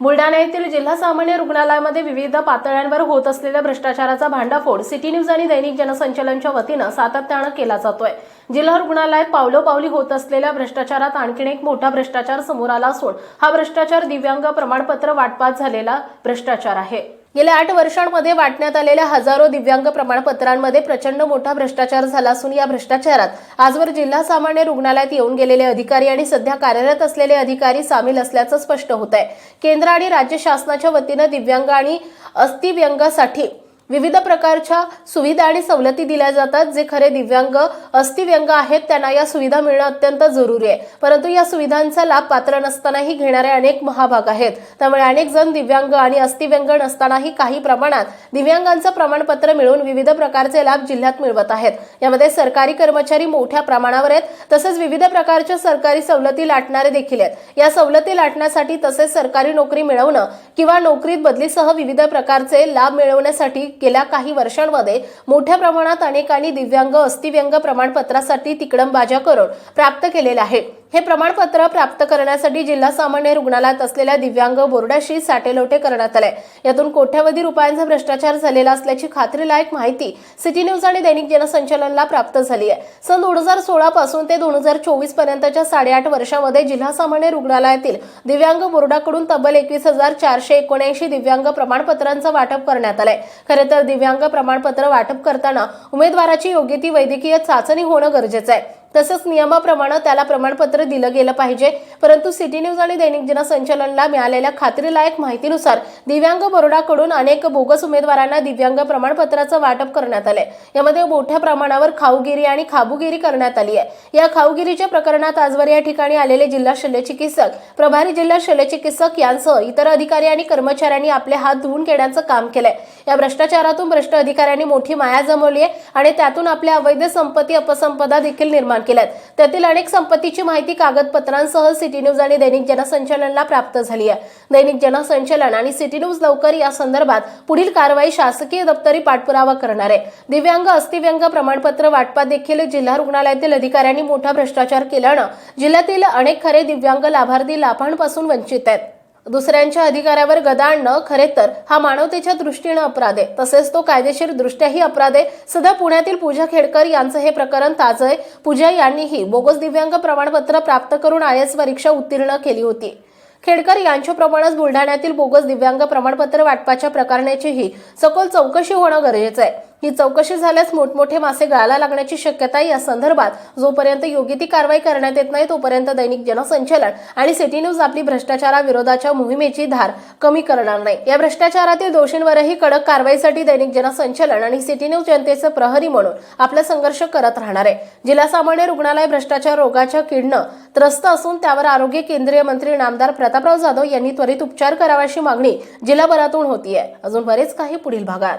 बुलढाणा येथील जिल्हा सामान्य रुग्णालयामध्ये विविध पातळ्यांवर होत असलेल्या भ्रष्टाचाराचा भांडाफोड सिटी न्यूज आणि दैनिक जनसंचलनच्या वतीनं सातत्यानं केला जातोय. जिल्हा रुग्णालयात पावलोपावली होत असलेल्या भ्रष्टाचारात आणखीन एक मोठा भ्रष्टाचार समोर आला असून हा भ्रष्टाचार दिव्यांग प्रमाणपत्र वाटपात झालेला भ्रष्टाचार आहे. गेल्या आठ वर्षांमध्ये वाटण्यात आलेल्या हजारो दिव्यांग प्रमाणपत्रांमध्ये प्रचंड मोठा भ्रष्टाचार झाला असून या भ्रष्टाचारात आजवर जिल्हा सामान्य रुग्णालयात येऊन गेलेले अधिकारी आणि सध्या कार्यरत असलेले अधिकारी सामील असल्याचं स्पष्ट होत आहे केंद्र आणि राज्य शासनाच्या वतीनं दिव्यांग आणि अस्थिव्यंगासाठी विविध प्रकारच्या सुविधा आणि सवलती दिल्या जातात जे खरे दिव्यांग अस्थिव्यंग आहेत त्यांना या सुविधा मिळणं अत्यंत जरुरी आहे. परंतु या सुविधांचा लाभ पात्र नसतानाही घेणारे अनेक महाभाग आहेत. त्यामुळे अनेक जण दिव्यांग आणि अस्थिव्यंग नसतानाही काही प्रमाणात दिव्यांगांचं प्रमाणपत्र मिळून विविध प्रकारचे लाभ जिल्ह्यात मिळवत आहेत. यामध्ये सरकारी कर्मचारी मोठ्या प्रमाणावर आहेत तसेच विविध प्रकारच्या सरकारी सवलती लाटणारे देखील आहेत. या सवलती लाटण्यासाठी तसेच सरकारी नोकरी मिळवणं किंवा नोकरीत बदलीसह विविध प्रकारचे लाभ मिळवण्यासाठी गेल्या काही वर्षांमध्ये मोठ्या प्रमाणात अनेकांनी दिव्यांग अस्थिव्यंग प्रमाणपत्रासाठी तिकडंबाजा करून प्राप्त केलेलं आहे. हे प्रमाणपत्र प्राप्त करण्यासाठी जिल्हा सामान्य रुग्णालयात असलेल्या दिव्यांग बोर्डाशी साटेलोटे करण्यात आले. यातून कोट्यावधी रुपयांचा भ्रष्टाचार झालेला असल्याची खात्रीलायक माहिती सिटी न्यूज आणि दैनिक जनसंचलनला प्राप्त झाली आहे. सन दोन हजार सोळा पासून ते दोन हजार चोवीस पर्यंतच्या साडेआठ वर्षामध्ये जिल्हा सामान्य रुग्णालयातील दिव्यांग बोर्डाकडून तब्बल एकवीस हजार चारशे एकोणऐंशी दिव्यांग प्रमाणपत्रांचं वाटप करण्यात आलंय. खरे तर दिव्यांग प्रमाणपत्र वाटप करताना उमेदवाराची योग्य ती वैद्यकीय चाचणी होणं गरजेचं आहे. तसंच नियमाप्रमाणे त्याला प्रमाणपत्र दिलं गेलं पाहिजे. परंतु सिटी न्यूज आणि दैनिक जनसंचलनला मिळालेल्या खात्रीलायक माहितीनुसार दिव्यांग बोर्डाकडून अनेक बोगस उमेदवारांना दिव्यांग प्रमाणपत्राचं वाटप करण्यात आलंय. यामध्ये मोठ्या प्रमाणावर खाऊगिरी आणि खाबुगिरी करण्यात आली आहे. या खाऊगिरीच्या प्रकरणात आजवर या ठिकाणी आलेले जिल्हा शल्यचिकित्सक प्रभारी जिल्हा शल्यचिकित्सक यांसह इतर अधिकारी आणि कर्मचाऱ्यांनी आपले हात धुवून घेण्याचं काम केलंय. या भ्रष्टाचारातून भ्रष्ट अधिकाऱ्यांनी मोठी माया जमवली आहे आणि त्यातून आपल्या अवैध संपत्ती अपसंपदा देखील निर्माण केल्यात. त्यातील अनेक संपत्तीची माहिती कागदपत्रांसह सिटी न्यूज आणि दैनिक जनसंचलनला प्राप्त झाली आहे. दैनिक जनसंचलन आणि सिटी न्यूज लवकर या संदर्भात पुढील कारवाई शासकीय दप्तरी पाठपुरावा करणार आहे. दिव्यांग अस्थिव्यंग प्रमाणपत्र वाटपात देखील जिल्हा रुग्णालयातील अधिकाऱ्यांनी मोठा भ्रष्टाचार केल्यानं जिल्ह्यातील अनेक खरे दिव्यांग लाभार्थी लाभांपासून वंचित आहेत. दुसऱ्यांच्या अधिकारावर गदा आणणं खरे तर. हा मानवतेच्या दृष्टीनं अपराध आहे. तसेच तो कायदेशीर दृष्ट्याही अपराध आहे. सध्या पुण्यातील पूजा खेडकर यांचं हे प्रकरण ताजं आहे. पूजा यांनीही बोगस दिव्यांग प्रमाणपत्र प्राप्त करून आय एस परीक्षा उत्तीर्ण केली होती. खेडकर यांच्याप्रमाणेच बुलढाण्यातील बोगस दिव्यांग प्रमाणपत्र वाटपाच्या प्रकरणाचीही सखोल चौकशी होणं गरजेचं आहे. ही चौकशी झाल्यास मोठमोठे मासे गळाला लागण्याची शक्यता या संदर्भात जोपर्यंत योग्य ती कारवाई करण्यात येत नाही तोपर्यंत दैनिक जनसंचलन आणि सिटी न्यूज आपली भ्रष्टाचाराविरोधाच्या मोहिमेची धार कमी करणार नाही. या भ्रष्टाचारातील दोषींवरही कडक कारवाईसाठी दैनिक जनसंचलन आणि सिटी न्यूज जनतेचं प्रहरी म्हणून आपला संघर्ष करत राहणार आहे. जिल्हा सामान्य रुग्णालय भ्रष्टाचार रोगाच्या किडनं त्रस्त असून त्यावर आरोग्य केंद्रीय मंत्री नामदार प्रतापराव जाधव यांनी त्वरित उपचार करावाशी मागणी जिल्हाभरातून होतीये. अजून बरेच काही पुढील भागात.